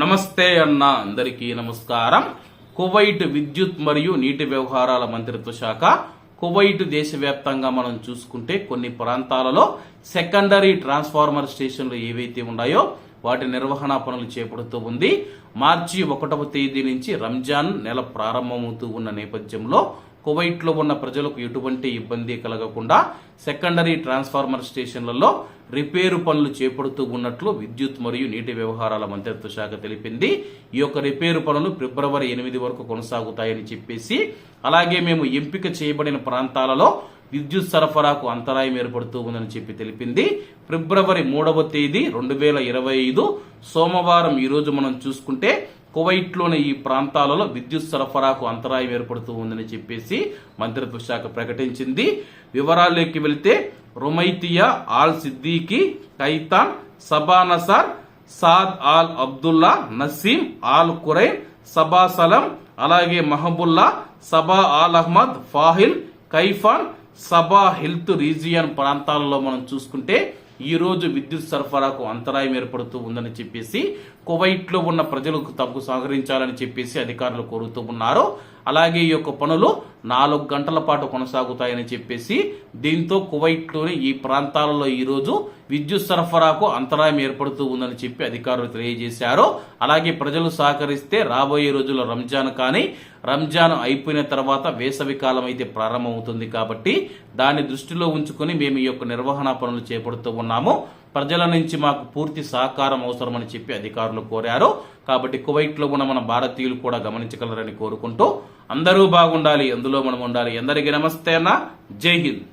నమస్తే అన్న అందరికీ నమస్కారం. కువైట్ విద్యుత్ మరియు నీటి వ్యవహారాల మంత్రిత్వ శాఖ కువైట్ దేశవ్యాప్తంగా మనం చూసుకుంటే కొన్ని ప్రాంతాలలో సెకండరీ ట్రాన్స్ఫార్మర్ స్టేషన్లు ఏవైతే ఉన్నాయో వాటి నిర్వహణ పనులు చేపడుతూ ఉంది. మార్చి ఒకటవ తేదీ నుంచి రంజాన్ నెల ప్రారంభమవుతూ ఉన్న నేపథ్యంలో కువైట్లో ఉన్న ప్రజలకు ఎటువంటి ఇబ్బంది కలగకుండా సెకండరీ ట్రాన్స్ఫార్మర్ స్టేషన్లలో రిపేరు పనులు చేపడుతూ ఉన్నట్లు విద్యుత్ మరియు నీటి వ్యవహారాల మంత్రిత్వ శాఖ తెలిపింది. ఈ యొక్క రిపేరు పనులు ఫిబ్రవరి ఎనిమిది వరకు కొనసాగుతాయని చెప్పేసి అలాగే మేము ఎంపిక చేయబడిన ప్రాంతాలలో విద్యుత్ సరఫరాకు అంతరాయం ఏర్పడుతూ ఉందని చెప్పి తెలిపింది. ఫిబ్రవరి మూడవ తేదీ రెండు వేల ఇరవై ఐదు సోమవారం ఈరోజు మనం చూసుకుంటే కువైట్లోని ఈ ప్రాంతాలలో విద్యుత్ సరఫరాకు అంతరాయం ఏర్పడుతూ ఉందని చెప్పేసి మంత్రిత్వ శాఖ ప్రకటించింది. వివరాల్లోకి వెళితే Rumaithiya Al Siddiq Kaitan Sabah Nasser Saad Al Abdullah Naseem Al Qurain Sabah Salem అలాగే Mahboula Sabah Al Ahmad Fahaheel Kaifan Sabah health region ప్రాంతాలలో మనం చూసుకుంటే ఈ రోజు విద్యుత్ సరఫరాకు అంతరాయం ఏర్పడుతూ ఉందని చెప్పేసి కువైట్లో ఉన్న ప్రజలకు తమకు సహకరించాలని చెప్పేసి అధికారులు కోరుతూ ఉన్నారు. అలాగే ఈ యొక్క పనులు నాలుగు గంటల పాటు కొనసాగుతాయని చెప్పేసి దీంతో కువైట్లోని ఈ ప్రాంతాలలో ఈరోజు విద్యుత్ సరఫరాకు అంతరాయం ఏర్పడుతూ ఉందని చెప్పి అధికారులు తెలియజేశారు. అలాగే ప్రజలు సహకరిస్తే రాబోయే రోజుల్లో రంజాన్ కానీ రంజాన్ అయిపోయిన తర్వాత వేసవి కాలం అయితే ప్రారంభమవుతుంది కాబట్టి దాన్ని దృష్టిలో ఉంచుకొని మేము ఈ యొక్క నిర్వహణ పనులు చేపడుతూ ఉన్నాము. ప్రజల నుంచి మాకు పూర్తి సహకారం అవసరమని చెప్పి అధికారులు కోరారు. కాబట్టి కువైట్లో ఉన్న మన భారతీయులు కూడా గమనించగలరని కోరుకుంటూ అందరూ బాగుండాలి అందులో మనం ఉండాలి. అందరికీ నమస్తే అన్న. జై హింద్.